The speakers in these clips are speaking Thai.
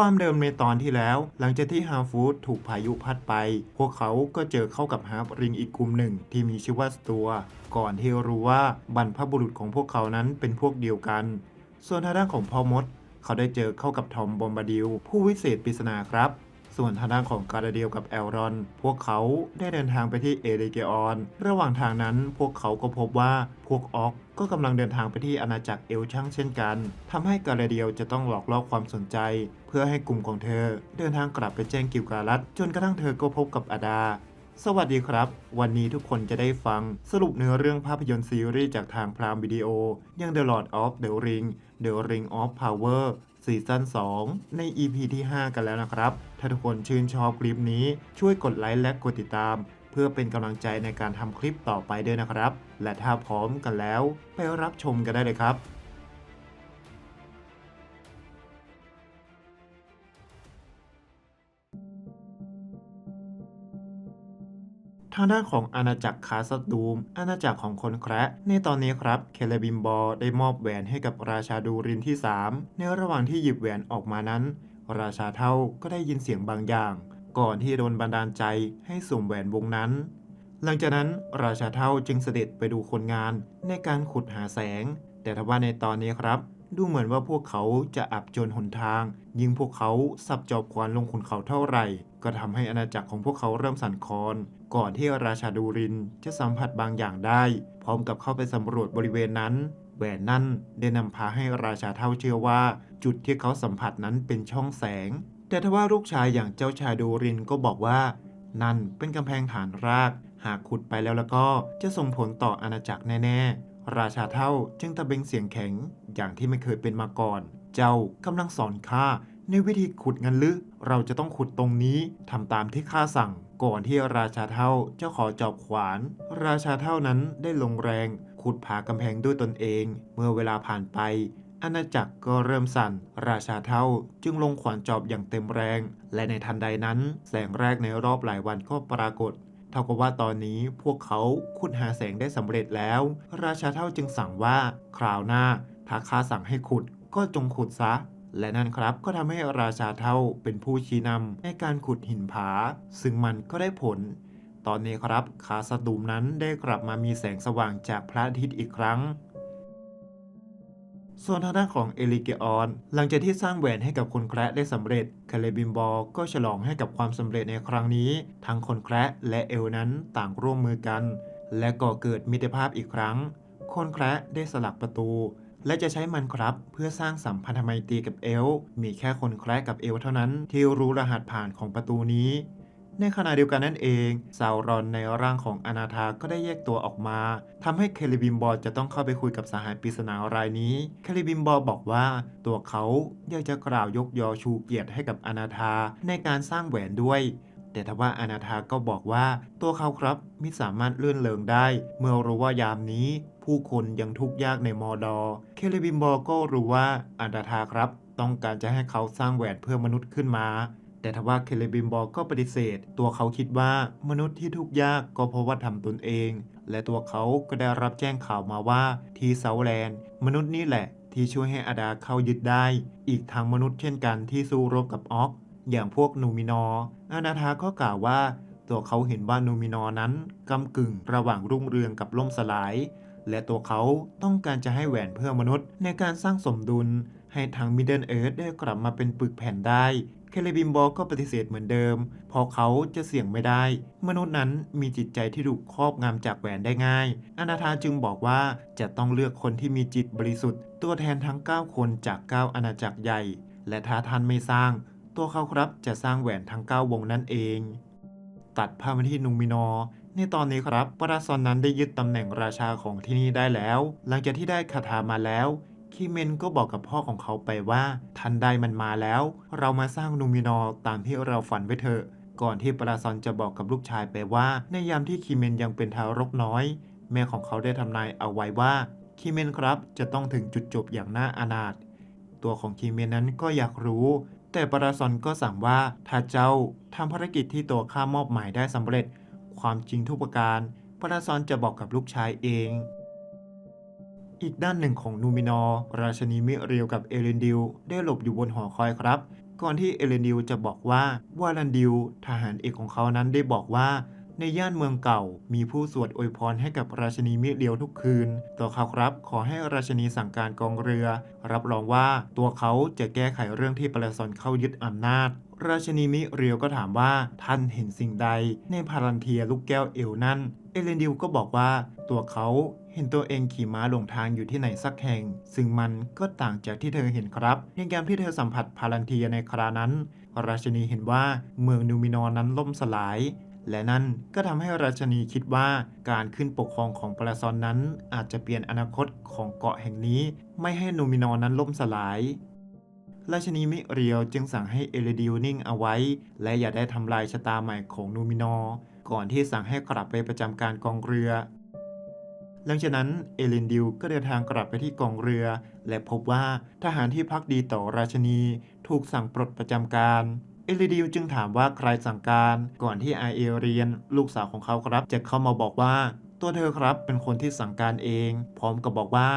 ความเดิมในตอนที่แล้ว หลังจากที่ฮาฟูดถูกพายุพัดไป พวกเขาก็เจอเข้ากับฮาร์ปริงอีกกลุ่มหนึ่งที่มีชื่อว่าสตัว ก่อนที่รู้ว่าบรรพบุรุษของพวกเขานั้นเป็นพวกเดียวกัน ส่วนทางด้านของพ่อมด เขาได้เจอเข้ากับทอมบอมบาดิลผู้วิเศษปริศนาครับ ส่วนทางด้านของการาเดียลกับแอลรอน พวกเขาได้เดินทางไปที่เอเดเกออน ระหว่างทางนั้นพวกเขาก็พบว่าพวกออกก็กำลังเดินทางไปที่อาณาจักรเอลช่างเช่นกันทำให้การาเดียลจะต้องหลอกล่อความสนใจ เพื่อให้กลุ่มของเธอ เดินทางกลับไปแจ้งกิลการัตจนกระทั่งเธอก็พบกับอาดาสวัสดีครับ วันนี้ทุกคนจะได้ฟังสรุปเนื้อเรื่องภาพยนตร์ซีรีส์จากทางพรามวิดีโอย่าง The Lord of the Ring The Ring of Power ซีซั่น2 ใน EP ที่ 5 กันแล้วนะครับ ถ้าทุกคนชื่นชอบคลิปนี้ช่วยกดไลค์และกดติดตาม เพื่อเป็นกำลังใจในการทำคลิปต่อไปด้วยนะครับ และถ้าพร้อมกันแล้ว ไปรับชมกันได้เลยครับ ทางด้านของอาณาจักรคาสตูม อาณาจักรของคนแคระในตอนนี้ครับเคเลบิมบอร์ได้มอบแหวนให้กับราชาดูรินที่ 3 ในระหว่างที่หยิบแหวนออกมานั้น ราชาเท่าก็ได้ยินเสียงบางอย่าง ก่อนที่โดนบันดาลใจให้สวมแหวนวงนั้น หลังจากนั้นราชาเท่าจึงเสด็จไปดูคนงานในการขุดหาแสง แต่ทว่าในตอนนี้ครับ ดูเหมือนว่าพวกเขาจะอับจนหนทาง ยิ่งพวกเขาสับจอบควานลงขุนเขาเท่าไหร่ ก็ทำให้อาณาจักรของพวกเขาเริ่มสั่นคลอน ก่อนที่ราชาดูรินจะสัมผัสบางอย่างได้ พร้อมกับเข้าไปสำรวจบริเวณนั้น แหวนนั่นได้นำพาให้ราชาเท่าเชื่อว่า จุดที่เขาสัมผัสนั้นเป็นช่องแสง แต่ทว่าลูกชายอย่างเจ้าชายดูรินก็บอกว่า นั่นเป็นกำแพงฐานราก หากขุดไปแล้วแล้วก็จะส่งผลต่ออาณาจักรแน่ๆ ราชาเท่าจึงตะเบงเสียงแข็งอย่างที่ไม่เคยเป็นมาก่อน เจ้ากำลังสอนข้าในวิธีขุดงันหรือเราจะต้องขุดตรงนี้ทำตามที่ข้าสั่ง ก่อนที่ราชาเท่าจะขอจอบขวาน ราชาเท่านั้นได้ลงแรงขุดผากำแพงด้วยตนเอง เมื่อเวลาผ่านไป อาณาจักรก็เริ่มสั่น ราชาเท่าจึงลงขวานจอบอย่างเต็มแรง และในทันใดนั้น แสงแรกในรอบหลายวันก็ปรากฏ เท่ากับว่าตอนนี้พวกเขาขุดหาแสงได้สำเร็จแล้ว ราชาเท่าจึงสั่งว่าคราวหน้าถ้าข้าสั่งให้ขุดก็จงขุดซะ และนั่นครับก็ทำให้ราชาเท่าเป็นผู้ชี้นำในการขุดหินผา ซึ่งมันก็ได้ผล ตอนนี้ครับคาสตูมนั้นได้กลับมามีแสงสว่างจากพระอาทิตย์อีกครั้ง ส่วนทางด้านของเอลิเกออน หลังจากที่สร้างแหวนให้กับคนแคระได้สำเร็จคาเลบิมบอร์ก็ฉลองให้กับความสำเร็จในครั้งนี้ ทั้งคนแคระและเอลนั้นต่างร่วมมือกัน และก่อเกิดมิตรภาพอีกครั้ง คนแคระได้สลักประตู และจะใช้มันครับ เพื่อสร้างสัมพันธไมตรีกับเอล มีแค่คนแคระกับเอลเท่านั้น ที่รู้รหัสผ่านของประตูนี้ ในขณะเดียวกันนั่นเอง ซาวรอนในร่างของอนาธาก็ได้แยกตัวออกมาทำให้เคลิบิมบอจะต้องเข้าไปคุยกับสหายปริศนารายนี้ เคลิบิมบอบอกว่า ตัวเขาอยากจะกล่าวยกยอชูเกียรติให้กับอนาธาในการสร้างแหวนด้วย แต่ทว่าอนาธาก็บอกว่าตัวเขาครับมิสามารถเลื่อนเลิงได้ เมื่อรู้ว่ายามนี้ผู้คนยังทุกข์ยากในมอดอ เคลิบิมบอก็รู้ว่าอนาธาครับ ต้องการจะให้เขาสร้างแหวนเพื่อมนุษย์ขึ้นมา แต่ทว่าเคเลบิมบอก็ปฏิเสธ ตัวเขาคิดว่ามนุษย์ที่ทุกข์ยากก็เพราะว่าทำตนเอง และตัวเขาก็ได้รับแจ้งข่าวมาว่าที่เซาแลนด์ มนุษย์นี่แหละ ที่ช่วยให้อาดาเข้ายึดได้ อีกทางมนุษย์เช่นกันที่สู้รบกับออก อย่างพวกนูมินออานาธาก็กล่าวว่า ตัวเขาเห็นว่านูมินอนั้นกำกึ่งระหว่างรุ่งเรืองกับล่มสลาย และตัวเขาต้องการจะให้แหวนเพื่อมนุษย์ในการสร้างสมดุลให้ทางมิดเดิลเอิร์ธได้กลับมาเป็นปึกแผ่นได้ เคลบิมบอลก็ปฏิเสธเหมือนเดิม เพราะเขาจะเสี่ยงไม่ได้ มนุษย์นั้นมีจิตใจที่ถูกครอบงำจากแหวนได้ง่าย อนาธาจึงบอกว่าจะต้องเลือกคนที่มีจิตบริสุทธิ์ ตัวแทนทั้ง 9 คนจาก 9 อาณาจักรใหญ่ และถ้าท่านไม่สร้าง ตัวเขาครับจะสร้างแหวนทั้ง 9 วงนั่นเอง ตัดภาพมาที่นูมินอในตอนนี้ครับปราซอนนั้นได้ยึดตำแหน่งราชาของที่นี่ได้แล้ว หลังจากที่ได้คาถามาแล้ว คีเมนก็บอกกับพ่อของเขาไปว่า ทันใดมันมาแล้ว เรามาสร้างนูมินอร์ตามที่เราฝันไว้เถอะ ก่อนที่ปราซอนจะบอกกับลูกชายไปว่า ในยามที่คีเมนยังเป็นทารกน้อย แม่ของเขาได้ทำนายเอาไว้ว่าคีเมนครับจะต้องถึงจุดจบอย่างน่าอนาถตัวของคีเมนนั้นก็อยากรู้ แต่ปราซอนก็สั่งว่าถ้าเจ้าทำภารกิจที่ตัวข้ามอบหมายได้สำเร็จ ความจริงทุกประการปราซอนจะบอกกับลูกชายเอง อีกด้านหนึ่งของนูมินอร์ราชนีมิเรียวกับเอเลนดิลได้หลบอยู่บนหอคอยครับ ก่อนที่เอเลนดิวจะบอกว่าวาลันดิวทหารเอกของเขานั้นได้บอกว่า ในย่านเมืองเก่า มีผู้สวดอวยพรให้กับราชนีมิเรียวทุกคืน ตัวเขาครับ ขอให้ราชนีสั่งการกองเรือ รับรองว่าตัวเขาจะแก้ไขเรื่องที่ปราซอนเข้ายึดอำนาจราชนีมิเรียวก็ถามว่าท่านเห็นสิ่งใดในพารันเทียลูกแก้วเอวนั่น เอเลนดิวก็บอกว่าตัวเขาเห็นตัวเองขี่ม้าหลงทางอยู่ที่ไหนสักแห่ง ซึ่งมันก็ต่างจากที่เธอเห็นครับ ในการที่เธอสัมผัสพารันเทียในครานั้น ราชนีเห็นว่าเมืองนูมินอร์นั้นล่มสลาย และนั่นก็ทำให้ราชนีคิดว่าการขึ้นปกครองของปราซอนนั้น อาจจะเปลี่ยนอนาคตของเกาะแห่งนี้ ไม่ให้นูมินอร์นั้นล่มสลายราชนีมิเรียวจึงสั่งให้เอเลดิวนิ่งเอาไว้ และอย่าได้ทำลายชะตาใหม่ของนูมินอร์ ก่อนที่สั่งให้กลับไปประจำการกองเรือ หลังจากนั้นเอเลนดิวก็เดินทางกลับไปที่กองเรือ และพบว่าทหารที่พักดีต่อราชนีถูกสั่งปลดประจำการเอเลดิวจึงถามว่าใครสั่งการก่อนที่อาเอเรียน ลูกสาวของเขาครับจะเข้ามาบอกว่า ตัวเธอครับเป็นคนที่สั่งการเอง พร้อมกับบอกว่า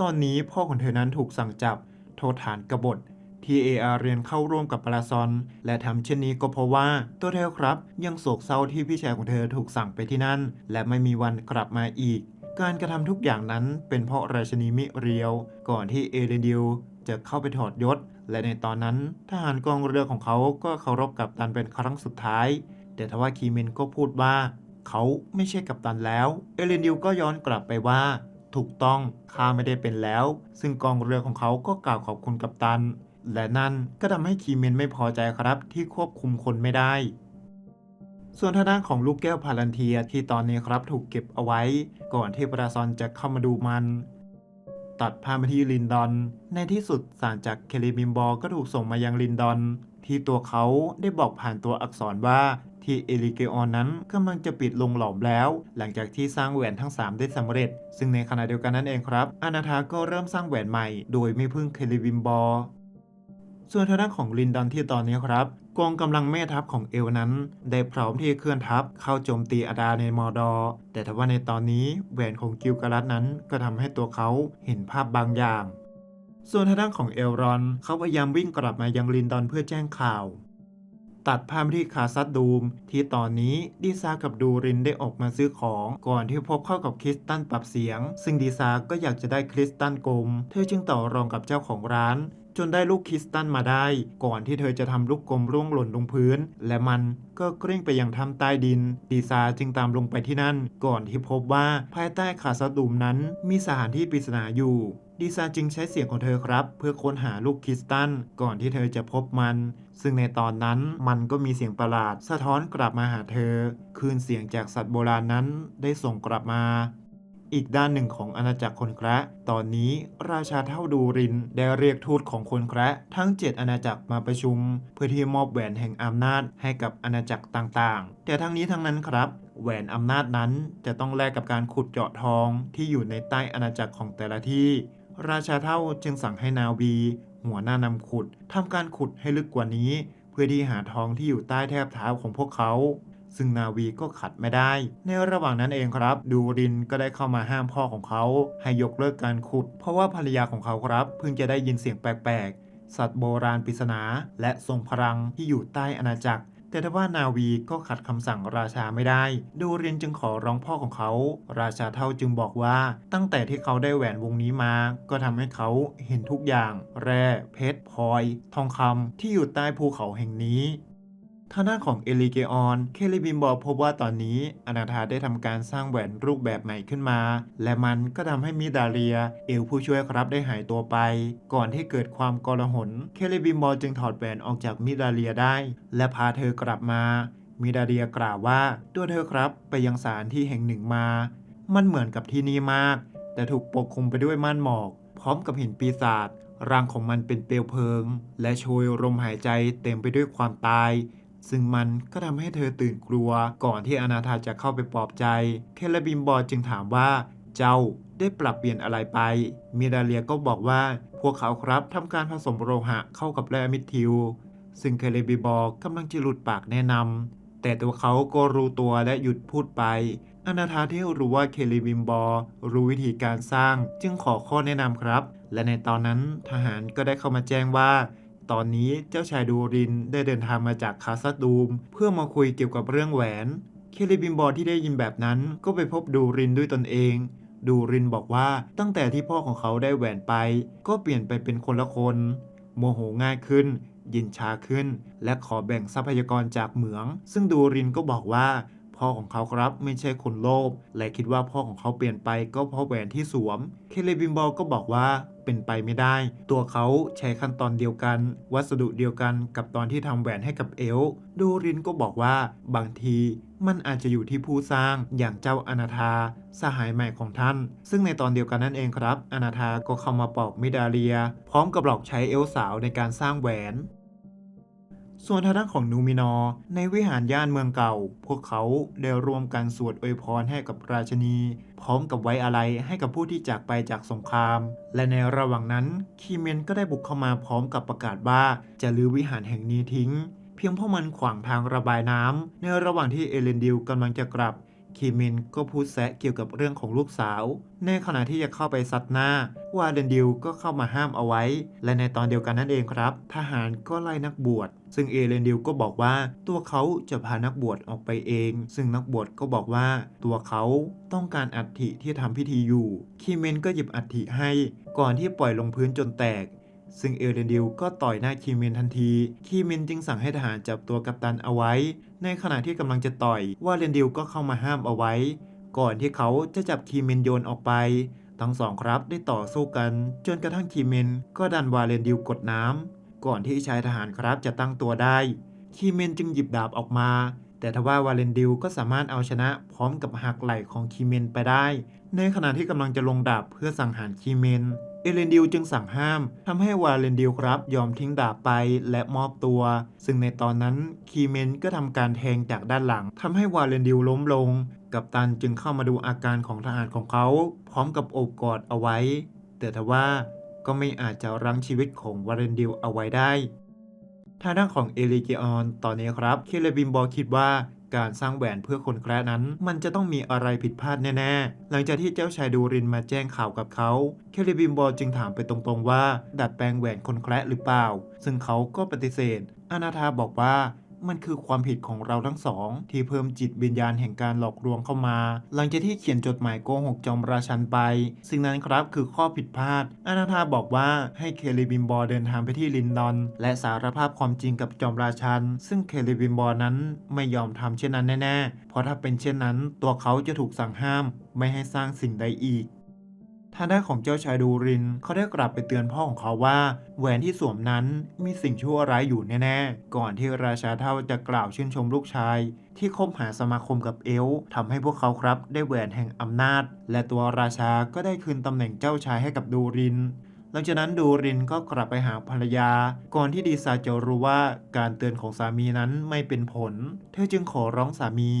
ตอนนี้พ่อของเธอนั้นถูกสั่งจับ โทษฐานกบฏ ที่เออาเรียนเข้าร่วมกับปราซอน และทำเช่นนี้ก็เพราะว่าตัวเธอครับ ยังโศกเศร้าที่พี่ชายของเธอถูกสั่งไปที่นั่น และไม่มีวันกลับมาอีก การกระทำทุกอย่างนั้นเป็นเพราะราชนีมิเรียว ก่อนที่เอเรนดิวจะเข้าไปถอดยศ และในตอนนั้นทหารกองเรือของเขาก็เคารพกับตันเป็นครั้งสุดท้าย แต่ทว่าคีเมนก็พูดว่า เขาไม่ใช่กัปตันแล้ว เอเรนดิวก็ย้อนกลับไปว่า ถูกต้องข้าไม่ได้เป็นแล้ว ซึ่งกองเรือของเขาก็กล่าวขอบคุณกัปตัน และนั่นก็ทำให้คีเมนไม่พอใจครับที่ควบคุมคนไม่ได้ ส่วนทางด้านของลูกแก้วพาลันเทียที่ตอนนี้ครับถูกเก็บเอาไว้ ก่อนที่ปราซอนจะเข้ามาดูมัน ตัดภาพมาที่ลินดอน ในที่สุดสารจากเคลิบิมบอลก็ถูกส่งมายังลินดอน ที่ตัวเขาได้บอกผ่านตัวอักษรว่าที่เอลิเกออนนั้นกำลังจะปิดลงหลอมแล้ว หลังจากที่สร้างแหวนทั้ง 3 ได้สำเร็จ ซึ่งในขณะเดียวกันนั่นเองครับอานาธาก็เริ่มสร้างแหวนใหม่ โดยไม่พึ่งเคลิบิมบอล ส่วนทางด้านของลินดอนที่ตอนนี้ครับกองกำลังแม่ทัพของเอลนั้น ได้พร้อมที่จะเคลื่อนทัพเข้าโจมตีอาดาในมอร์ดอ์แต่ทว่าในตอนนี้แหวนของกิลกาลัดนั้นก็ทำให้ตัวเขาเห็นภาพบางอย่าง ส่วนทางด้านของเอลรอน เขาพยายามวิ่งกลับมายังลินดอนเพื่อแจ้งข่าว ตัดภาพที่คาซัดดูม ที่ตอนนี้ดีซากับดูรินได้ออกมาซื้อของก่อนที่พบเข้ากับคริสตันปรับเสียง ซึ่งดีซาก็อยากจะได้คริสตันกลม เธอจึงต่อรองกับเจ้าของร้าน จนได้ลูกคริสตันมาได้ ก่อนที่เธอจะทำลูกกลมร่วงหล่นลงพื้น และมันก็กลิ้งไปยังถ้ำใต้ดินดีซาจึงตามลงไปที่นั่น ก่อนที่พบว่าภายใต้คาซัดดูมนั้นมีสถานที่ปริศนาอยู่ดีซาจึงใช้เสียงของเธอครับ เพื่อค้นหาลูกคริสตัน ก่อนที่เธอจะพบมัน ซึ่งในตอนนั้นมันก็มีเสียงประหลาด สะท้อนกลับมาหาเธอ คืนเสียงจากสัตว์โบราณนั้นได้ส่งกลับมา อีกด้านหนึ่งของอาณาจักรคนแคระตอนนี้ราชาเท่าดูรินได้เรียกทูตของคนแคระทั้ง 7 อาณาจักรมาประชุม เพื่อที่มอบแหวนแห่งอำนาจให้กับอาณาจักรต่างๆ แต่ทั้งนี้ทั้งนั้นครับ แหวนอำนาจนั้นจะต้องแลกกับการขุดเจาะทองที่อยู่ในใต้อาณาจักรของแต่ละที่ ราชาเท่าจึงสั่งให้นาวี หัวหน้านำขุดทำการขุดให้ลึกกว่านี้ เพื่อที่หาทองที่อยู่ใต้แทบเท้าของพวกเขา ซึ่งนาวีก็ขัดไม่ได้ ในระหว่างนั้นเองครับ ดูรินก็ได้เข้ามาห้ามพ่อของเขา ให้ยกเลิกการขุด เพราะว่าภรรยาของเขาครับ เพิ่งจะได้ยินเสียงแปลกๆ สัตว์โบราณปริศนา และทรงพลังที่อยู่ใต้อาณาจักรแต่ทว่านาวีก็ขัดคำสั่งราชาไม่ได้ ดูรียนจึงขอร้องพ่อของเขา ราชาเท่าจึงบอกว่าตั้งแต่ที่เขาได้แหวนวงนี้มา ก็ทำให้เขาเห็นทุกอย่าง แร่ เพชรพลอย ทองคำที่อยู่ใต้ภูเขาแห่งนี้ ทางด้านของเอลิเกออน เคลิบิมบอกพบว่าตอนนี้อนาธาได้ทำการสร้างแหวนรูปแบบใหม่ขึ้นมา และมันก็ทำให้มิดาเรีย เอลผู้ช่วยครับได้หายตัวไป ก่อนที่เกิดความกลาหลเคลิบิมบอจึงถอดแหวนออกจากมิดาเรียได้ และพาเธอกลับมา มิดาเรียกล่าวว่าตัวเธอครับไปยังสถานที่แห่งหนึ่งมา มันเหมือนกับที่นี่มาก แต่ถูกปกคลุมไปด้วยม่านหมอก พร้อมกับห็นปีศาจร่างของมันเป็นเปลวเพลิง และโชยลมหายใจเต็มไปด้วยความตาย ซึ่งมันก็ทำให้เธอตื่นกลัว ก่อนที่อนาธาจะเข้าไปปลอบใจ เคลบิมบอจึงถามว่าเจ้าได้ปรับเปลี่ยนอะไรไป มิดาเลียก็บอกว่าพวกเขาครับทำการผสมโลหะเข้ากับแร่มิทิวซึ่งเคเลบิบอกกำลังจะหลุดปากแนะนำ แต่ตัวเขาก็รู้ตัวและหยุดพูดไป อนาธาที่รู้ว่าเคลิบิมบอรู้วิธีการสร้าง จึงขอข้อแนะนำครับ และในตอนนั้นทหารก็ได้เข้ามาแจ้งว่า ตอนนี้เจ้าชายดูรินได้เดินทางมาจากคาซัดูม เพื่อมาคุยเกี่ยวกับเรื่องแหวน เคเลบิมบอร์ที่ได้ยินแบบนั้นก็ไปพบดูรินด้วยตนเอง ดูรินบอกว่าตั้งแต่ที่พ่อของเขาได้แหวนไป ก็เปลี่ยนไปเป็นคนละคน โมโหง่ายขึ้น ยินชาขึ้น และขอแบ่งทรัพยากรจากเหมือง ซึ่งดูรินก็บอกว่า พ่อของเขาครับไม่ใช่คนโลภและคิดว่าพ่อของเขาเปลี่ยนไปก็เพราะแหวนที่สวม เคเลบิมบอลก็บอกว่าเป็นไปไม่ได้ ตัวเขาใช้ขั้นตอนเดียวกัน วัสดุเดียวกันกับตอนที่ทำแหวนให้กับเอล ดูรินก็บอกว่าบางทีมันอาจจะอยู่ที่ผู้สร้างอย่างเจ้าอนาธาสหายใหม่ของท่าน ซึ่งในตอนเดียวกันนั่นเองครับ อนาธาก็เข้ามาปอบมิดาเรีย พร้อมกับหลอกใช้เอลสาวในการสร้างแหวน ส่วนทางด้านของนูมินอร์ในวิหารย่านเมืองเก่า พวกเขาได้ร่วมกันสวดอวยพรให้กับราชนี พร้อมกับไว้อะไรให้กับผู้ที่จากไปจากสงคราม และในระหว่างนั้นคีเมนก็ได้บุกเข้ามาพร้อมกับประกาศว่าจะลื้อวิหารแห่งนี้ทิ้ง เพียงเพราะมันขวางทางระบายน้ำในระหว่างที่เอเลนดิลกำลังจะกลับ คีเมนก็พูดแซะเกี่ยวกับเรื่องของลูกสาว ในขณะที่จะเข้าไปซัดหน้า วาเดนดิลก็เข้ามาห้ามเอาไว้ และในตอนเดียวกันนั่นเองครับ ทหารก็ไล่นักบวช ซึ่งเอเลนดิลก็บอกว่าตัวเขาจะพานักบวชออกไปเอง ซึ่งนักบวชก็บอกว่าตัวเขาต้องการอัฐิที่ทำพิธีอยู่คีเมนก็หยิบอัฐิให้ ก่อนที่ปล่อยลงพื้นจนแตก ซึ่งเอเดนดิลก็ต่อยหน้าคีเมนทันที คีเมนจึงสั่งให้ทหารจับตัวกัปตันเอาไว้ ในขณะที่กำลังจะต่อย ว่าเรนดิลก็เข้ามาห้ามเอาไว้ ก่อนที่เขาจะจับคีเมนโยนออกไป ทั้งสองครับได้ต่อสู้กัน จนกระทั่งคีเมนก็ดันวาเลนดิลกดน้ำก่อนที่ชายทหารครับจะตั้งตัวได้ คีเมนจึงหยิบดาบออกมา แต่ทว่าวาเลนดิลก็สามารถเอาชนะพร้อมกับหักไหล่ของคีเมนไปได้ ในขณะที่กำลังจะลงดาบเพื่อสังหารคีเมน เอเลนดิลจึงสั่งห้ามทำให้วาเลนดิลครับยอมทิ้งดาบไปและมอบตัว ซึ่งในตอนนั้นคีเมนก็ทำการแทงจากด้านหลังทำให้วาเลนดิลล้มลง กัปตันจึงเข้ามาดูอาการของทหารของเขา พร้อมกับโอบกอดเอาไว้ แต่ทว่าก็ไม่อาจจะรั้งชีวิตของวาเลนดิลเอาไว้ได้ทางด้านของเอลิเกออนตอนนี้ครับ เคเลบิมบอลคิดว่า การสร้างแหวนเพื่อคนแคระนั้น มันจะต้องมีอะไรผิดพลาดแน่ ๆ หลังจากที่เจ้าชายดูรินมาแจ้งข่าวกับเขา เคเลบิมบอลจึงถามไปตรงๆว่า ดัดแปลงแหวนคนแคระหรือเปล่า ซึ่งเขาก็ปฏิเสธ อนาธาบอกว่า มันคือความผิดของเราทั้งสอง ที่เพิ่มจิตวิญญาณแห่งการหลอกลวงเข้ามา หลังจากที่เขียนจดหมายโกหกจอมราชันไปสิ่งนั้นครับคือข้อผิดพลาด อนาธาบอกว่าให้เคเลบิมบอเดินทางไปที่ลินดอน และสารภาพความจริงกับจอมราชัน ซึ่งเคเลบิมบอนั้นไม่ยอมทำเช่นนั้นแน่ๆ เพราะถ้าเป็นเช่นนั้น ตัวเขาจะถูกสั่งห้าม ไม่ให้สร้างสิ่งใดอีก ทางด้านของเจ้าชายดูรินเขาได้กลับไปเตือนพ่อของเขาว่าแหวนที่สวมนั้นมีสิ่งชั่วร้ายอยู่แน่ๆ ก่อนที่ราชาเท่าจะกล่าวชื่นชมลูกชาย ที่คบหาสมาคมกับเอลทำให้พวกเขาครับได้แหวนแห่งอำนาจ และตัวราชาก็ได้คืนตำแหน่งเจ้าชายให้กับดูริน หลังจากนั้นดูรินก็กลับไปหาภรรยา ก่อนที่ดีซาจะรู้ว่าการเตือนของสามีนั้นไม่เป็นผล เธอจึงขอร้องสามี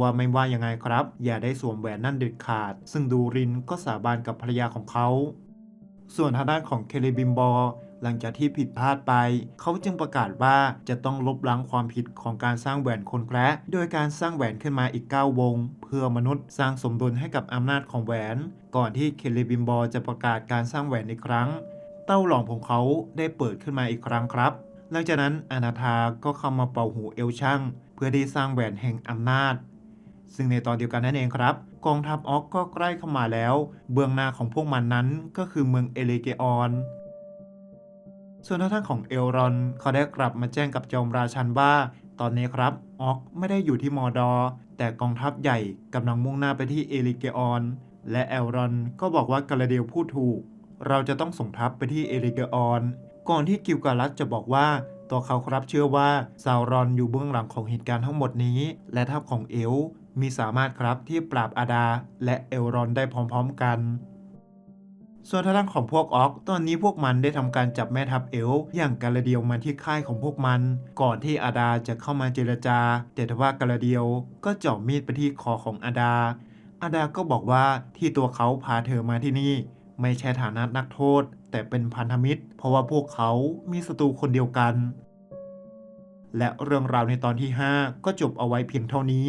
ว่าไม่ว่ายังไงครับ อย่าได้สวมแหวนนั่นเด็ดขาด ซึ่งดูรินก็สาบานกับภรรยาของเขา ส่วนทางด้านของเคเลบิมบอหลังจากที่ผิดพลาดไป เขาจึงประกาศว่าจะต้องลบล้างความผิดของการสร้างแหวนคนแคระโดยการสร้างแหวนขึ้นมาอีก 9 วง เพื่อมนุษย์สร้างสมดุลให้กับอำนาจของแหวน ก่อนที่เคเลบิมบอจะประกาศการสร้างแหวนอีกครั้ง เต้าหลอมของเขาได้เปิดขึ้นมาอีกครั้งครับ หลังจากนั้นอนาธาก็เข้ามาเป่าหูเอลช่างเพื่อที่สร้างแหวนแห่งอำนาจ ซึ่งในตอนเดียวกันนั่นเองครับ กองทัพออกก็ใกล้เข้ามาแล้ว เบื้องหน้าของพวกมันนั้นก็คือเมืองเอเลเกออนส่วนทางด้านของเอลรอนเขาได้กลับมาแจ้งกับจอมราชันว่า ตอนนี้ครับออกไม่ได้อยู่ที่มอร์ดอ์แต่กองทัพใหญ่กำลังมุ่งหน้าไปที่เอลิเกออนและเอลรอนก็บอกว่ากาลาเดียลพูดถูก เราจะต้องส่งทัพไปที่เอลิเกออนก่อนที่กิลกาลัสจะบอกว่าตัวเขาครับเชื่อว่าซาวรอนอยู่เบื้องหลังของเหตุการณ์ทั้งหมดนี้ และทัพของเอล มีสามารถครับที่ปราบอาดาและเอลรอนได้พร้อมๆกัน ส่วนทางด้านของพวกออกตอนนี้พวกมันได้ทำการจับแม่ทัพเอลอย่างกาลาเดียวมาที่ค่ายของพวกมัน ก่อนที่อาดาจะเข้ามาเจรจา แต่ทว่ากาลาเดียวก็เจาะมีดไปที่คอของอาดา อาดาก็บอกว่าที่ตัวเขาพาเธอมาที่นี่ ไม่ใช่ฐานะนักโทษ แต่เป็นพันธมิตร เพราะว่าพวกเขามีศัตรูคนเดียวกันและเรื่องราวในตอนที่ 5 ก็จบเอาไว้เพียงเท่านี้